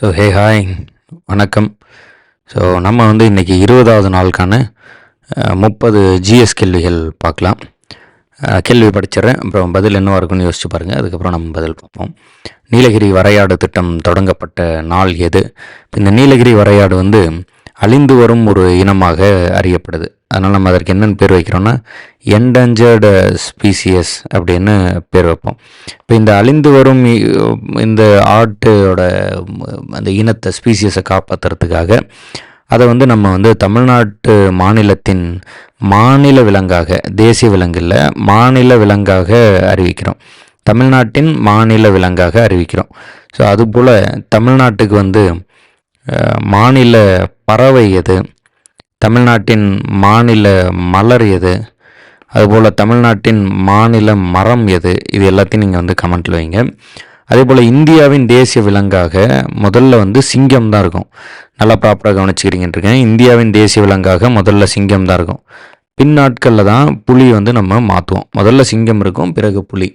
So hey hi வணக்கம். So நம்ம வந்து இன்றைக்கி இருபதாவது நாளுக்கான முப்பது ஜிஎஸ் கேள்விகள் பார்க்கலாம். கேள்வி படிச்சிடுறேன். அப்புறம் பதில் என்னவாக இருக்குன்னு யோசிச்சு பாருங்கள் அதுக்கப்புறம் நம்ம பதில் பார்ப்போம். நீலகிரி வரையாடு திட்டம் தொடங்கப்பட்ட நாள் எது? இந்த நீலகிரி வரையாடு வந்து அழிந்து வரும் ஒரு இனமாக அறியப்படுது. அதனால் நம்ம அதற்கு என்னென்னு பேர் வைக்கிறோன்னா என்டேஞ்சர்டு ஸ்பீசியஸ் அப்படின்னு பேர் வைப்போம். இப்போ இந்த அழிந்து வரும் இ- இந்த ஆட்டோட அந்த இனத்தை ஸ்பீசியஸை காப்பாற்றுறதுக்காக அதை வந்து நம்ம வந்து தமிழ்நாட்டு மாநிலத்தின் மாநில விலங்காக தேசிய விலங்கில் மாநில விலங்காக அறிவிக்கிறோம். தமிழ்நாட்டின் மாநில விலங்காக அறிவிக்கிறோம். ஸோ அதுபோல் தமிழ்நாட்டுக்கு வந்து மாநில பறவை எது? தமிழ்நாட்டின் மாநில மலர் எது? அதுபோல் தமிழ்நாட்டின் மாநில மரம் எது? இது எல்லாத்தையும் நீங்கள் வந்து கமெண்ட்டில் வைங்க. அதே போல் இந்தியாவின் தேசிய விலங்காக முதல்ல வந்து சிங்கம் தான் இருக்கும். நல்லா ப்ராப்பராக கவனிச்சுக்கிறீங்கன்னு இருக்கேன். இந்தியாவின் தேசிய விலங்காக முதல்ல சிங்கம் தான் இருக்கும். பின்னாட்களில் தான் புலி வந்து நம்ம மாற்றுவோம் முதல்ல சிங்கம் இருக்கும் பிறகு புலி.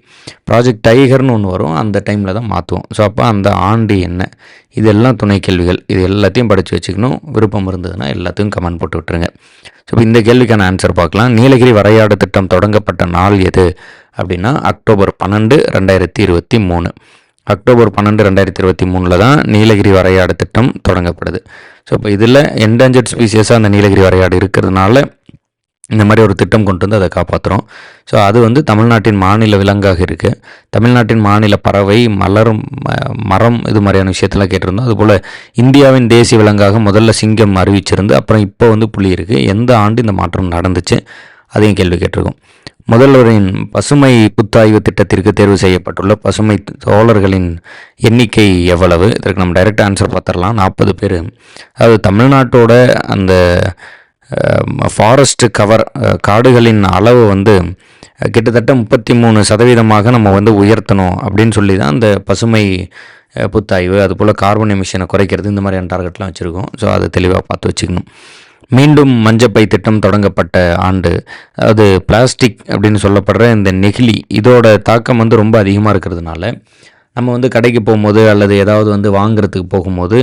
ப்ராஜெக்ட் டைகர்னு ஒன்று வரும் அந்த டைமில் தான் மாற்றுவோம் ஸோ அப்போ அந்த ஆண்டு என்ன? இதெல்லாம் துணை கேள்விகள். இது எல்லாத்தையும் படித்து வச்சுக்கணும். விருப்பம் இருந்ததுன்னா எல்லாத்தையும் கமெண்ட் போட்டு விட்டுருங்க. ஸோ இப்போ இந்த கேள்விக்கான ஆன்சர் பார்க்கலாம். நீலகிரி வரையாடு திட்டம் தொடங்கப்பட்ட நாள் எது? அப்படின்னா அக்டோபர் பன்னெண்டு ரெண்டாயிரத்தி இருபத்தி மூணு. அக்டோபர் பன்னெண்டு ரெண்டாயிரத்தி இருபத்தி மூணில் தான் நீலகிரி வரையாடு திட்டம் தொடங்கப்படுது. ஸோ இப்போ இதில் என்டேஞ்சர்ட் ஸ்பீசியஸாக அந்த நீலகிரி வரையாடு இருக்கிறதுனால இந்த மாதிரி ஒரு திட்டம் கொண்டு வந்து அதை காப்பாற்றுறோம் ஸோ அது வந்து தமிழ்நாட்டின் மாநில விலங்காக இருக்குது தமிழ்நாட்டின் மாநில பறவை மலரும் ம- மரம் இது மாதிரியான விஷயத்தெல்லாம் கேட்டிருந்தோம். அதுபோல் இந்தியாவின் தேசிய விலங்காக முதல்ல சிங்கம் அறிவிச்சிருந்து அப்புறம் இப்போ வந்து புலி இருக்குது எந்த ஆண்டு இந்த மாற்றம் நடந்துச்சு? அதையும் கேள்வி கேட்டிருக்கோம். முதல்வரின் பசுமை புத்தாய்வு திட்டத்திற்கு தேர்வு செய்யப்பட்டுள்ள பசுமை தோழர்களின் எண்ணிக்கை எவ்வளவு? இதற்கு நம்ம டைரக்ட் ஆன்சர் பார்த்துடலாம். நாற்பது பேர். அதாவது தமிழ்நாட்டோட அந்த ஃபாரஸ்ட் கவர் காடுகளின் அளவு வந்து கிட்டத்தட்ட முப்பத்தி மூணு சதவீதமாக நம்ம வந்து உயர்த்தணும் அப்படின்னு சொல்லி தான் அந்த பசுமை புத்தாய்வு அதுபோல் கார்பன் எமிஷனை குறைக்கிறது இந்த மாதிரியான டார்கெட்லாம் வச்சுருக்கோம். ஸோ அதை தெளிவாக பார்த்து வச்சுக்கணும். மீண்டும் மஞ்சப்பை திட்டம் தொடங்கப்பட்ட ஆண்டு அது பிளாஸ்டிக் அப்படின்னு சொல்லப்படுற இந்த நெகிழி இதோட தாக்கம் வந்து ரொம்ப அதிகமாக இருக்கிறதுனால நம்ம வந்து கடைக்கு போகும்போது அல்லது ஏதாவது வந்து வாங்குறதுக்கு போகும்போது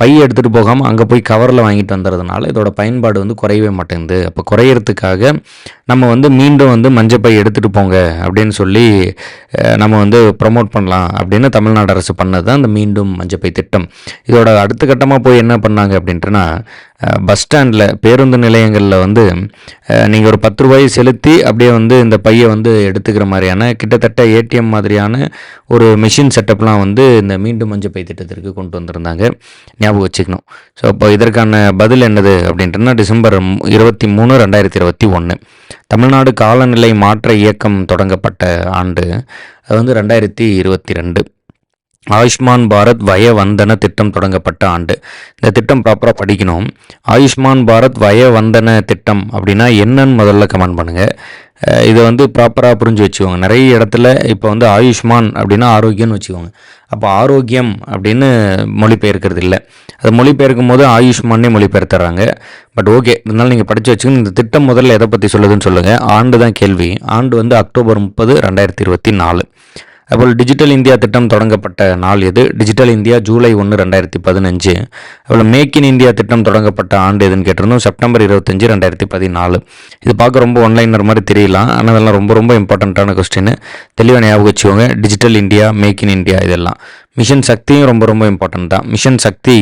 பை எடுத்துகிட்டு போகாமல் அங்கே போய் கவரில் வாங்கிட்டு வந்துடுறதுனால இதோட பயன்பாடு வந்து குறையவே மாட்டேங்குது. அப்போ குறையிறதுக்காக நம்ம வந்து மீண்டும் வந்து மஞ்சப்பை எடுத்துகிட்டு போங்க அப்படின்னு சொல்லி நம்ம வந்து ப்ரமோட் பண்ணலாம் அப்படின்னு தமிழ்நாடு அரசு பண்ணது தான் இந்த மீண்டும் மஞ்சப்பை திட்டம். இதோட அடுத்த கட்டமாக போய் என்ன பண்ணாங்க அப்படின்ட்டுனா பஸ் ஸ்டாண்டில் பேருந்து நிலையங்களில் வந்து நீங்கள் ஒரு பத்து ரூபாய் செலுத்தி அப்படியே வந்து இந்த பையை வந்து எடுத்துக்கிற மாதிரியான கிட்டத்தட்ட ஏடிஎம் மாதிரியான ஒரு மிஷின் செட்டப்லாம் வந்து இந்த மீண்டும் மஞ்சப்பை திட்டத்திற்கு கொண்டு வந்திருந்தாங்க. ஞாபகம் வச்சுக்கணும். ஸோ அப்போ இதற்கான பதில் என்னது அப்படின்ட்டுனா டிசம்பர் இருபத்தி மூணு ரெண்டாயிரத்தி இருபத்தி ஒன்று தமிழ்நாடு காலநிலை மாற்ற இயக்கம் தொடங்கப்பட்ட ஆண்டு அது வந்து ரெண்டாயிரத்தி இருபத்தி ரெண்டு. ஆயுஷ்மான் பாரத் வய வந்தன திட்டம் தொடங்கப்பட்ட ஆண்டு. இந்த திட்டம் ப்ராப்பராக படிக்கணும். ஆயுஷ்மான் பாரத் வய வந்தன திட்டம் அப்படின்னா என்னன்னு முதல்ல கமெண்ட் பண்ணுங்கள் இதை வந்து ப்ராப்பராக புரிஞ்சு வச்சுக்கோங்க. நிறைய இடத்துல இப்போ வந்து ஆயுஷ்மான் அப்படின்னா ஆரோக்கியம்னு வச்சுக்கோங்க. அப்போ ஆரோக்கியம் அப்படின்னு மொழிபெயர்க்கிறது இல்லை. அது மொழிபெயர்க்கும் போது ஆயுஷ்மானே மொழிபெயர்த்துறாங்க. பட் ஓகே இருந்தாலும் நீங்கள் படித்து வச்சுக்கணும். இந்த திட்டம் முதல்ல எதை பற்றி சொல்லுதுன்னு சொல்லுங்கள் ஆண்டு தான் கேள்வி. ஆண்டு வந்து அக்டோபர் முப்பது ரெண்டாயிரத்தி இருபத்தி நாலு. அதுபோல் டிஜிட்டல் இந்தியா திட்டம் தொடங்கப்பட்ட நாள் எது? டிஜிட்டல் இந்தியா ஜூலை ஒன்று ரெண்டாயிரத்தி பதினஞ்சு. அதுபோல் மேக் இன் இந்தியா திட்டம் தொடங்கப்பட்ட ஆண்டு எதுன்னு கேட்டிருந்தோம். செப்டம்பர் இருபத்தஞ்சு ரெண்டாயிரத்தி பதினாலு. இது பார்க்க ரொம்ப ஒன்லைனர் மாதிரி தெரியலாம் ஆனால் அதெல்லாம் ரொம்ப ரொம்ப இம்பார்ட்டண்ட்டான கொஸ்டின் தெளிவாக ஞாபகம் வச்சுக்கோங்க. Digital India make in India இதெல்லாம். மிஷன் சக்தியும் ரொம்ப ரொம்ப இம்பார்ட்டன்ட் தான். மிஷன் சக்தி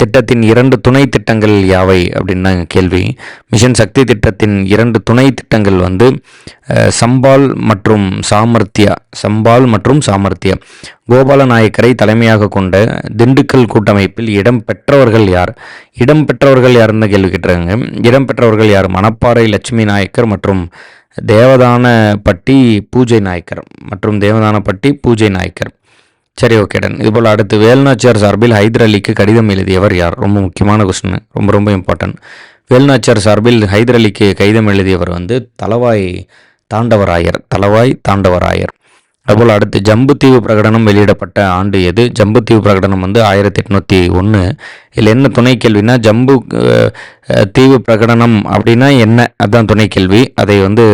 திட்டத்தின் இரண்டு துணை திட்டங்கள் யாவை அப்படின்னு கேள்வி. மிஷன் சக்தி திட்டத்தின் இரண்டு துணை திட்டங்கள் வந்து சம்பால் மற்றும் சாமர்த்தியா சம்பால் மற்றும் சாமர்த்தியா. கோபால நாயக்கரை தலைமையாக கொண்ட திண்டுக்கல் கூட்டமைப்பில் இடம் பெற்றவர்கள் யார்? இடம் பெற்றவர்கள் யாருன்னு கேள்வி கேட்டுறாங்க இடம் பெற்றவர்கள் யார்? மணப்பாறை லட்சுமி நாயக்கர் மற்றும் தேவதானப்பட்டி பூஜை நாயக்கர் மற்றும் தேவதானப்பட்டி பூஜை நாயக்கர். சரி ஓகே டன் இதுபோல் அடுத்து வேல்நாச்சியார் சார்பில் ஹைதர் அலிக்கு கடிதம் எழுதியவர் யார்? ரொம்ப முக்கியமான கொஸ்டின் ரொம்ப ரொம்ப இம்பார்ட்டன்ட் வேல்நாச்சியார் சார்பில் ஹைதர் அலிக்கு கடிதம் எழுதியவர் வந்து தலவாய் தாண்டவராயர் தலவாய் தாண்டவராயர். அதுபோல் அடுத்து ஜம்புத்தீவு பிரகடனம் வெளியிடப்பட்ட ஆண்டு எது? ஜம்புத்தீவு பிரகடனம் வந்து ஆயிரத்தி எட்நூற்றி ஒன்று இதில் என்ன துணை கேள்வினா ஜம்பு தீவு பிரகடனம் அப்படின்னா என்ன? அதுதான் துணை கேள்வி. அதை வந்து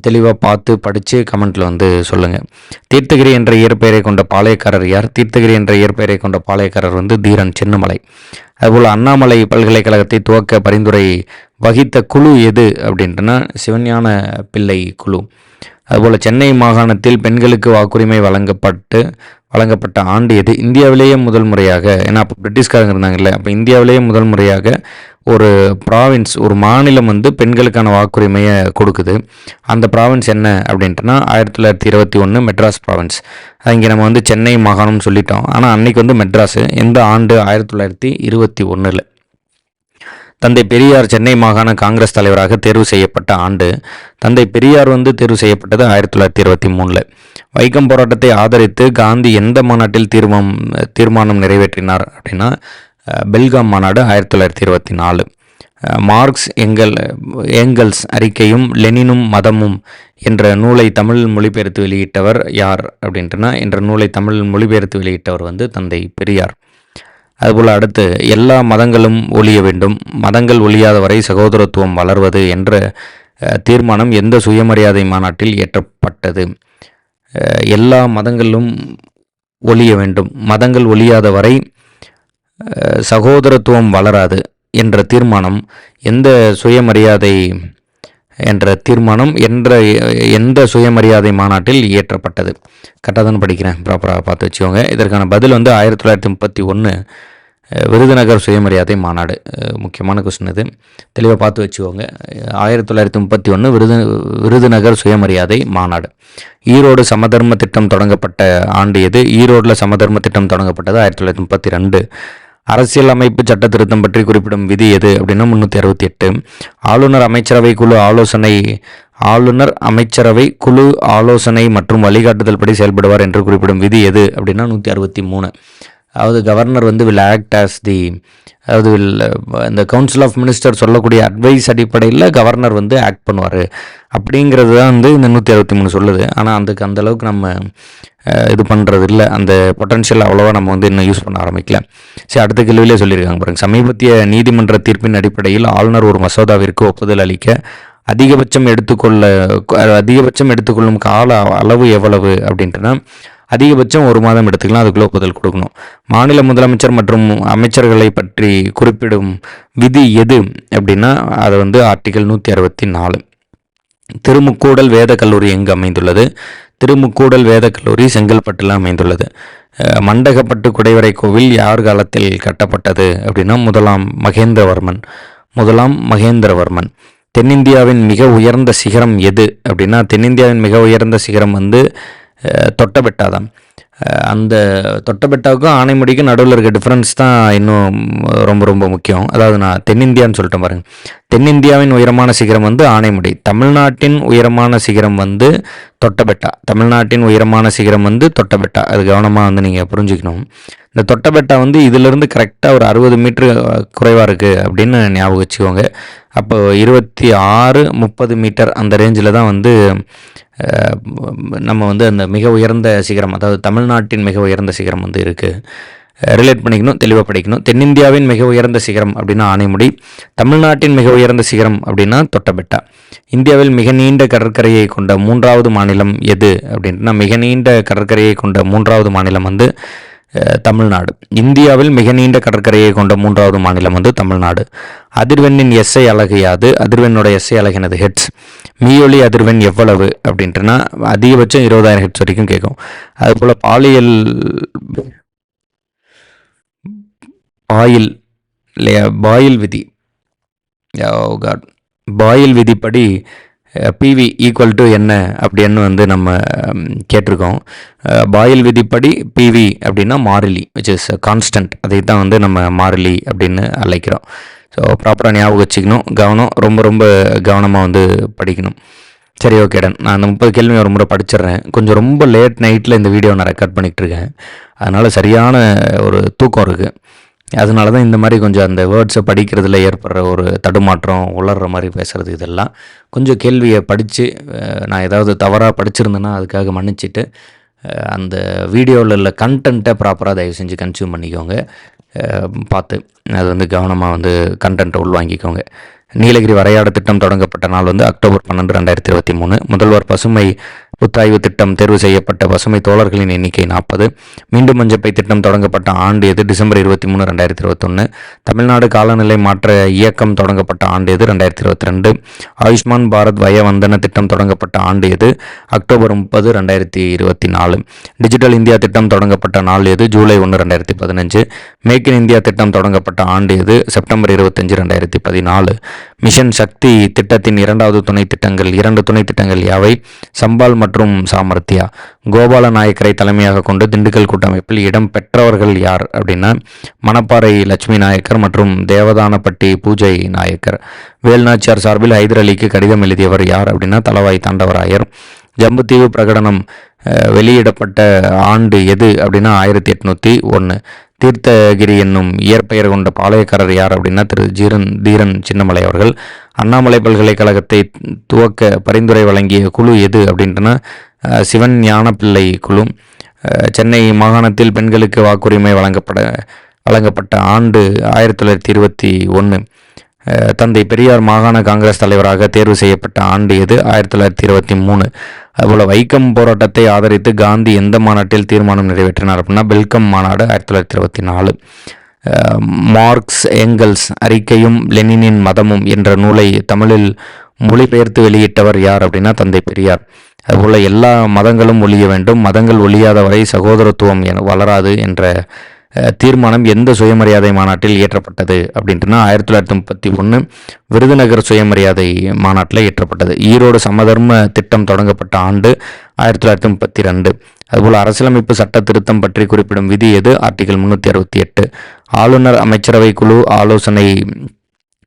தெளிவாக பார்த்து படித்து கமெண்ட்டில் வந்து சொல்லுங்கள் தீர்த்தகிரி என்ற இயற்பெயரை கொண்ட பாளையக்காரர் யார்? தீர்த்தகிரி என்ற இயற்பெயரை கொண்ட பாளையக்காரர் வந்து தீரன் சின்னமலை. அதுபோல் அண்ணாமலை பல்கலைக்கழகத்தை துவக்க பரிந்துரை வகித்த குழு எது அப்படின்றனா? சிவஞான பிள்ளை குழு. அதுபோல் சென்னை மாகாணத்தில் பெண்களுக்கு வாக்குரிமை வழங்கப்பட்டு வழங்கப்பட்ட ஆண்டு எது? இந்தியாவிலேயே முதல் முறையாக ஏன்னா அப்போ பிரிட்டிஷ்காரங்க இருந்தாங்கல்ல அப்போ இந்தியாவிலேயே முதல் முறையாக ஒரு ப்ராவின்ஸ் ஒரு மாநிலம் வந்து பெண்களுக்கான வாக்குரிமையை கொடுக்குது. அந்த ப்ராவின்ஸ் என்ன அப்படின்ட்டுனா ஆயிரத்தி தொள்ளாயிரத்தி இருபத்தி ஒன்று மெட்ராஸ் ப்ராவின்ஸ் இங்கே நம்ம வந்து சென்னை மாகாணம்னு சொல்லிட்டோம். ஆனால் அன்றைக்கி வந்து மெட்ராஸு. எந்த ஆண்டு? ஆயிரத்தி தொள்ளாயிரத்தி இருபத்தி ஒன்றில் தந்தை பெரியார் சென்னை மாகாண காங்கிரஸ் தலைவராக தேர்வு செய்யப்பட்ட ஆண்டு தந்தை பெரியார் வந்து தேர்வு செய்யப்பட்டது ஆயிரத்தி தொள்ளாயிரத்தி இருபத்தி மூணில். வைக்கம் போராட்டத்தை ஆதரித்து காந்தி எந்த மாநாட்டில் தீர்மம் தீர்மானம் நிறைவேற்றினார் அப்படின்னா பெல்காம் மாநாடு ஆயிரத்தி தொள்ளாயிரத்தி இருபத்தி நாலு. மார்க்ஸ் எங்கள் ஏங்கல்ஸ் அறிக்கையும் லெனினும் மதமும் என்ற நூலை தமிழ் மொழிபெயர்த்து வெளியிட்டவர் யார் அப்படின்ட்டுனா என்ற நூலை தமிழ் மொழிபெயர்த்து வெளியிட்டவர் வந்து தந்தை பெரியார். அதுபோல் அடுத்து எல்லா மதங்களும் ஒழிய வேண்டும். மதங்கள் ஒழியாத வரை சகோதரத்துவம் வளர்வது என்ற தீர்மானம் எந்த சுயமரியாதை மாநாட்டில் இயற்றப்பட்டது? எல்லா மதங்களும் ஒழிய வேண்டும். மதங்கள் ஒழியாத வரை சகோதரத்துவம் வளராது என்ற தீர்மானம் எந்த சுயமரியாதை என்ற தீர்மானம் என்ற எந்த சுயமரியாதை மாநாட்டில் இயற்றப்பட்டது. கரெக்டாக தானே படிக்கிறேன் ப்ராப்பராக பார்த்து வச்சுக்கோங்க. இதற்கான பதில் வந்து ஆயிரத்தி தொள்ளாயிரத்தி முப்பத்தி ஒன்று விருதுநகர் சுயமரியாதை மாநாடு. முக்கியமான கொஸ்டின் இது. தெளிவாக பார்த்து வச்சுக்கோங்க. ஆயிரத்தி தொள்ளாயிரத்தி முப்பத்தி ஒன்று விருது விருதுநகர் சுயமரியாதை மாநாடு. ஈரோடு சமதர்ம திட்டம் தொடங்கப்பட்ட ஆண்டு எது? ஈரோடில் சமதர்ம திட்டம் தொடங்கப்பட்டது ஆயிரத்தி தொள்ளாயிரத்தி முப்பத்தி ரெண்டு. அரசியல் அமைப்பு சட்ட திருத்தம் பற்றி குறிப்பிடும் விதி எது அப்படின்னா முந்நூற்றி அறுபத்தி எட்டு. ஆளுநர் அமைச்சரவை குழு ஆலோசனை ஆளுநர் அமைச்சரவை குழு ஆலோசனை மற்றும் வழிகாட்டுதல் படி செயல்படுவார் என்று குறிப்பிடும் விதி எது அப்படின்னா நூற்றி அறுபத்தி மூணு. அதாவது கவர்னர் வந்து வில் ஆக்ட் ஆஸ் தி அதாவது வில் இந்த கவுன்சில் ஆஃப் மினிஸ்டர் சொல்லக்கூடிய அட்வைஸ் அடிப்படையில் கவர்னர் வந்து ஆக்ட் பண்ணுவார். அப்படிங்கிறது தான் வந்து இந்த நூற்றி அறுபத்தி மூணு சொல்லுது. ஆனால் அதுக்கு அந்தளவுக்கு நம்ம இது பண்ணுறது இல்லை அந்த பொட்டன்ஷியல் அவ்வளோவா நம்ம வந்து இன்னும் யூஸ் பண்ண ஆரம்பிக்கல. சரி அடுத்த கேள்வியிலே சொல்லியிருக்காங்க பாருங்கள் சமீபத்திய நீதிமன்ற தீர்ப்பின் அடிப்படையில் ஆளுநர் ஒரு மசோதாவிற்கு ஒப்புதல் அளிக்க அதிகபட்சம் எடுத்துக்கொள்ள அதிகபட்சம் எடுத்துக்கொள்ளும் கால அளவு எவ்வளவு அப்படின்ட்டுனா அதிகபட்சம் ஒரு மாதம் எடுத்துக்கலாம். அதுக்குள்ள ஒப்புதல் கொடுக்கணும். மாநில முதலமைச்சர் மற்றும் அமைச்சர்களை பற்றி குறிப்பிடும் விதி எது அப்படின்னா அது வந்து ஆர்டிகல் நூற்றி அறுபத்தி நாலு. திருமுக்கூடல் வேத கல்லூரி எங்கு அமைந்துள்ளது? திருமுக்கூடல் வேத கல்லூரி செங்கல்பட்டில் அமைந்துள்ளது. மண்டகப்பட்டு குடைவரை கோவில் யார் காலத்தில் கட்டப்பட்டது அப்படின்னா முதலாம் மகேந்திரவர்மன். முதலாம் மகேந்திரவர்மன். தென்னிந்தியாவின் மிக உயர்ந்த சிகரம் எது அப்படின்னா தென்னிந்தியாவின் மிக உயர்ந்த சிகரம் வந்து தொட்டபெட்டா தான் அந்த தொட்டபெட்டாவுக்கும் ஆனைமுடிக்கும் நடுவில் இருக்க டிஃப்ரென்ஸ் தான் இன்னும் ரொம்ப ரொம்ப முக்கியம். அதாவது நான் தென்னிந்தியான்னு சொல்லிட்டேன் பாருங்கள் தென்னிந்தியாவின் உயரமான சிகரம் வந்து ஆனைமுடி. தமிழ்நாட்டின் உயரமான சிகரம் வந்து தொட்டபெட்டா. தமிழ்நாட்டின் உயரமான சிகரம் வந்து தொட்டபெட்டா. அது கவனமாக வந்து நீங்கள் புரிஞ்சுக்கணும். இந்த தொட்டபெட்டா வந்து இதிலிருந்து கரெக்டாக ஒரு அறுபது மீட்ரு குறைவாக இருக்குது அப்படின்னு ஞாபகம் வச்சுக்கோங்க. அப்போ இருபத்தி ஆறு முப்பது மீட்டர் அந்த ரேஞ்சில் தான் வந்து நம்ம வந்து அந்த மிக உயர்ந்த சிகரம் அதாவது தமிழ்நாட்டின் மிக உயர்ந்த சிகரம் வந்து இருக்குது ரிலேட் பண்ணிக்கணும் தெளிவாக படிக்கணும். தென்னிந்தியாவின் மிக உயர்ந்த சிகரம் அப்படின்னா ஆனைமுடி தமிழ்நாட்டின் மிக உயர்ந்த சிகரம் அப்படின்னா தொட்டபெட்டா. இந்தியாவில் மிக நீண்ட கடற்கரையை கொண்ட மூன்றாவது மாநிலம் எது அப்படின்னா மிக நீண்ட கடற்கரையை கொண்ட மூன்றாவது மாநிலம் வந்து தமிழ்நாடு. இந்தியாவில் மிக நீண்ட கடற்கரையை கொண்ட மூன்றாவது மாநிலம் வந்து தமிழ்நாடு. அதிர்வெண்ணின் எஸ்ஐ அழகு யாது? அதிர்வெண்ணோட எஸ்ஐ அழகினது ஹெட்ஸ் மீயொலி அதிர்வெண் எவ்வளவு அப்படின்ட்டுனா அதிகபட்சம் இருபதாயிரம் ஹெட்ஸ் வரைக்கும் கேட்கும். அதுபோல் பாலியல் ஆயில் இல்லையா? பாயில் விதி. காட். பாயில் விதிப்படி பிவி ஈக்குவல் டு என்ன அப்படின்னு வந்து நம்ம கேட்டிருக்கோம். பாயில் விதிப்படி பிவி அப்படின்னா மாறிலி விச் இஸ் கான்ஸ்டன்ட் அதை தான் வந்து நம்ம மாறிலி அப்படின்னு அழைக்கிறோம். ஸோ ப்ராப்பராக ஞாபகம் வச்சுக்கணும். கவனம் ரொம்ப ரொம்ப கவனமாக வந்து படிக்கணும். சரி ஓகேடன் நான் அந்த முப்பது கேள்வி ஒரு முறை படிச்சிடுறேன். கொஞ்சம் ரொம்ப லேட் நைட்டில் இந்த வீடியோ நான் ரெக்கார்ட் பண்ணிகிட்ருக்கேன் அதனால் சரியான ஒரு தூக்கம் இருக்குது அதனால தான் இந்த மாதிரி கொஞ்சம் அந்த வேர்ட்ஸை படிக்கிறதுல ஏற்படுற ஒரு தடுமாற்றம் உளர்ற மாதிரி பேசுகிறது இதெல்லாம். கொஞ்சம் கேள்வியை படித்து நான் ஏதாவது தவறாக படிச்சிருந்தேன்னா அதுக்காக மன்னிச்சுட்டு அந்த வீடியோவில் உள்ள கண்டென்ட்டை ப்ராப்பராக தயவு செஞ்சு கன்சியூம் பண்ணிக்கோங்க. பார்த்து அது வந்து கவனமாக வந்து கண்டென்ட்டை உள்வாங்கிக்கோங்க. நீலகிரி வரையாடு திட்டம் தொடங்கப்பட்ட நாள் வந்து அக்டோபர் பன்னெண்டு ரெண்டாயிரத்தி இருபத்தி மூணு. முதல்வர் பசுமை புத்தாய்வு திட்டம் தேர்வு செய்யப்பட்ட பசுமை தோழர்களின் எண்ணிக்கை நாற்பது. மீண்டும் மஞ்சப்பை திட்டம் தொடங்கப்பட்ட ஆண்டு எது? டிசம்பர் இருபத்தி மூணு ரெண்டாயிரத்தி இருபத்தொன்று தமிழ்நாடு காலநிலை மாற்ற இயக்கம் தொடங்கப்பட்ட ஆண்டு எது? ரெண்டாயிரத்தி இருபத்தி ரெண்டு. ஆயுஷ்மான் பாரத் வயவந்தன திட்டம் தொடங்கப்பட்ட ஆண்டு எது? அக்டோபர் முப்பது ரெண்டாயிரத்தி இருபத்தி நாலு. டிஜிட்டல் இந்தியா திட்டம் தொடங்கப்பட்ட நாள் எது? ஜூலை ஒன்று ரெண்டாயிரத்தி பதினஞ்சு. மேக் இன் இந்தியா திட்டம் தொடங்கப்பட்ட ஆண்டு எது? செப்டம்பர் இருபத்தஞ்சு ரெண்டாயிரத்தி பதினாலு. மிஷன் சக்தி திட்டத்தின் இரண்டாவது துணை திட்டங்கள் இரண்டு துணை திட்டங்கள் யாவை? சம்பால் மற்றும் மற்றும் சாமர்த்தியா. கோபால நாயக்கரை தலைமையாக கொண்டு திண்டுக்கல் கூட்டமைப்பில் இடம் பெற்றவர்கள் யார் அப்படின்னா மணப்பாறை லட்சுமி நாயக்கர் மற்றும் தேவதானப்பட்டி பூஜை நாயக்கர். வேல்நாச்சியார் சார்பில் ஹைதர் அலிக்கு கடிதம் எழுதியவர் யார் அப்படின்னா தலவாய் தாண்டவராயர். ஜம்புத்தீவு பிரகடனம் வெளியிடப்பட்ட ஆண்டு எது அப்படின்னா ஆயிரத்தி எட்நூற்றி ஒன்று தீர்த்தகிரி என்னும் இயற்பெயர் கொண்ட பாளையக்காரர் யார் அப்படின்னா திரு ஜீரன் தீரன் சின்னமலை அவர்கள். அண்ணாமலை பல்கலைக்கழகத்தை துவக்க பரிந்துரை வழங்கிய குழு எது அப்படின்றனா சிவன் ஞானப்பிள்ளை குழு. சென்னை மாகாணத்தில் பெண்களுக்கு வாக்குரிமை வழங்கப்பட வழங்கப்பட்ட ஆண்டு ஆயிரத்தி தொள்ளாயிரத்தி இருபத்தி ஒன்று தந்தை பெரியார் மாகாண காங்கிரஸ் தலைவராக தேர்வு செய்யப்பட்ட ஆண்டு எது? ஆயிரத்தி தொள்ளாயிரத்தி இருபத்தி மூணு. அதுபோல் வைக்கம் போராட்டத்தை ஆதரித்து காந்தி எந்த மாநாட்டில் தீர்மானம் நிறைவேற்றினார் அப்படின்னா பெல்கம் மாநாடு ஆயிரத்தி தொள்ளாயிரத்தி இருபத்தி நாலு. மார்க்ஸ் எங்கல்ஸ் அறிக்கையும் லெனினின் மதமும் என்ற நூலை தமிழில் மொழிபெயர்த்து வெளியிட்டவர் யார் அப்படின்னா தந்தை பெரியார். அதுபோல் எல்லா மதங்களும் ஒழிய வேண்டும் மதங்கள் ஒழியாதவரை சகோதரத்துவம் வளராது என்ற தீர்மானம் எந்த சுயமரியாதை மாநாட்டில் இயற்றப்பட்டது அப்படின்ட்டுனா ஆயிரத்தி தொள்ளாயிரத்தி முப்பத்தி ஒன்று விருதுநகர் சுயமரியாதை மாநாட்டில் இயற்றப்பட்டது. ஈரோடு சமதர்ம திட்டம் தொடங்கப்பட்ட ஆண்டு ஆயிரத்தி தொள்ளாயிரத்தி முப்பத்தி ரெண்டு. அதுபோல் அரசியலமைப்பு சட்ட திருத்தம் பற்றி குறிப்பிடும் விதி எது? ஆர்டிகல் முன்னூற்றி அறுபத்தி எட்டு. ஆளுநர் அமைச்சரவை குழு ஆலோசனை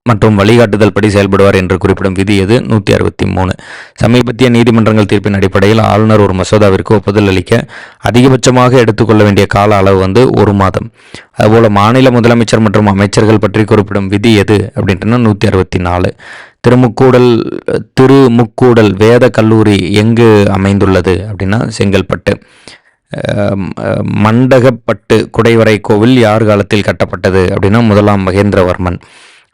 மற்றும் வழிகாட்டுதல் படி செயல்படுவார் என்று குறிப்பிடும் விதி எது? நூற்றி அறுபத்தி மூணு. சமீபத்திய நீதிமன்றங்கள் தீர்ப்பின் அடிப்படையில் ஆளுநர் ஒரு மசோதாவிற்கு ஒப்புதல் அளிக்க அதிகபட்சமாக எடுத்துக்கொள்ள வேண்டிய கால அளவு வந்து ஒரு மாதம். அதுபோல் மாநில முதலமைச்சர் மற்றும் அமைச்சர்கள் பற்றி குறிப்பிடும் விதி எது? அப்படின்ட்டுனா நூற்றி அறுபத்தி நாலு. திருமுக்கூடல் திருமுக்கூடல் வேத கல்லூரி எங்கு அமைந்துள்ளது அப்படின்னா செங்கல்பட்டு. மண்டகப்பட்டு குடைவரை கோவில் யார் காலத்தில் கட்டப்பட்டது அப்படின்னா முதலாம் மகேந்திரவர்மன்.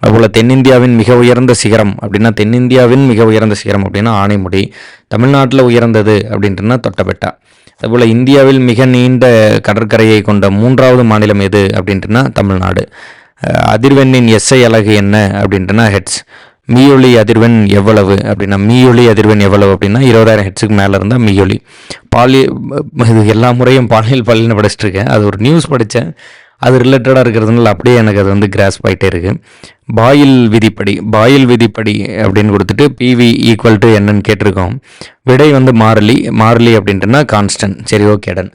அதுபோல் தென்னிந்தியாவின் மிக உயர்ந்த சிகரம் அப்படின்னா தென்னிந்தியாவின் மிக உயர்ந்த சிகரம் அப்படின்னா ஆனைமுடி. தமிழ்நாட்டில் உயர்ந்தது அப்படின்ட்டுனா தொட்டபெட்டா. அதுபோல் இந்தியாவில் மிக நீண்ட கடற்கரையை கொண்ட மூன்றாவது மாநிலம் எது அப்படின்ட்டுனா தமிழ்நாடு. அதிர்வெண்ணின் எஸ்ஐ அலகு என்ன அப்படின்ட்டுனா ஹெட்ஸ் மீயொலி அதிர்வெண் எவ்வளவு அப்படின்னா மீயொலி அதிர்வெண் எவ்வளவு அப்படின்னா இருபதாயிரம் ஹெட்ஸுக்கு மேலே இருந்தால் மீயொலி. பாலி இது எல்லா முறையும் பாலியல் பாலியல்னு படிச்சுட்டு இருக்கேன். அது ஒரு நியூஸ் படித்தேன் அது ரிலேட்டடாக இருக்கிறதுனால அப்படியே எனக்கு அது வந்து கிராஸ் ஆகிட்டே இருக்குது பாயில் விதிப்படி பாயில் விதிப்படி அப்படின்னு கொடுத்துட்டு பிவி ஈக்குவல் டு என்னன்னு கேட்டிருக்கோம். விடை வந்து மாறலி மாறலி அப்படின்ட்டுனா கான்ஸ்டன்ட் சரி ஓகே டன்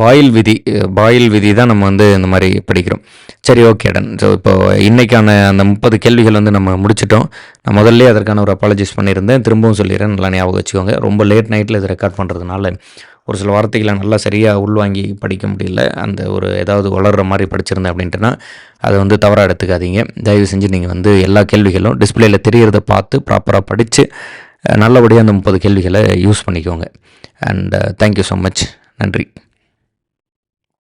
பாயில் விதி பாயில் விதி தான் நம்ம வந்து இந்த மாதிரி படிக்கிறோம். சரி ஓகே டன் ஸோ இப்போ இன்றைக்கான அந்த முப்பது கேள்விகள் வந்து நம்ம முடிச்சிட்டோம். நான் முதல்ல அதற்கான ஒரு அப்பாலஜிஸ் பண்ணியிருந்தேன். திரும்பவும் சொல்லிடுறேன். நல்லா ஞாபகம் வச்சுக்கோங்க. ரொம்ப லேட் நைட்டில் இது ரெக்கார்ட் பண்ணுறதுனால ஒரு சில வார்த்தைகளை நல்லா சரியாக உள்வாங்கி படிக்க முடியல. அந்த ஒரு ஏதாவது வளர்கிற மாதிரி படிச்சிருந்தேன் அப்படின்ட்டுனா அதை வந்து தவறாக எடுத்துக்காதீங்க. தயவு செஞ்சு நீங்கள் வந்து எல்லா கேள்விகளும் டிஸ்பிளேயில் தெரிகிறத பார்த்து ப்ராப்பராக படித்து நல்லபடியாக அந்த முப்பது கேள்விகளை யூஸ் பண்ணிக்கோங்க. அண்ட் தேங்க்யூ ஸோ மச் நன்றி.